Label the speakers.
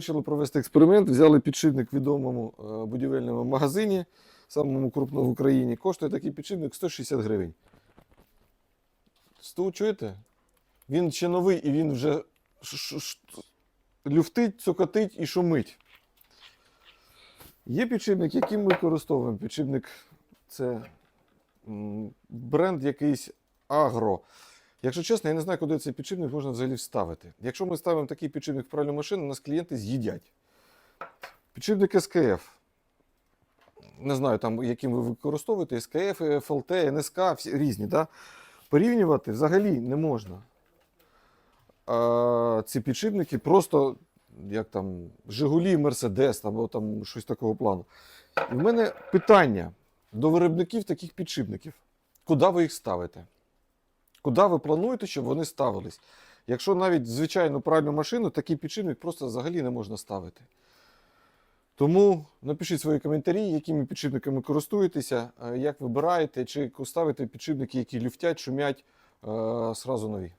Speaker 1: Вирішили провести експеримент, взяли підшипник в відомому е, будівельному магазині, самому крупному в Україні. Коштує такий підшипник 160 гривень. Сто, чуєте? Він ще новий і він вже люфтить, цокотить і шумить. Є підшипник, який ми використовуємо. Підшипник це бренд якийсь агро. Якщо чесно, я не знаю, куди цей підшипник можна взагалі вставити. Якщо ми ставимо такий підшипник в пральну машину, нас клієнти з'їдять. Підшипник СКФ. Не знаю, там, яким ви використовуєте, СКФ, ФЛТ, НСК, всі різні. Да? Порівнювати взагалі не можна. А, ці підшипники просто як там Жигулі, Мерседес або там щось такого плану. І в мене питання до виробників таких підшипників. Куди ви їх ставите? Куди ви плануєте, щоб вони ставились? Якщо навіть звичайну пральну машину, такий підшипник просто взагалі не можна ставити. Тому напишіть свої коментарі, якими підшипниками користуєтеся, е, як вибираєте, чи ставите підшипники, які люфтять, шумять, е, сразу нові.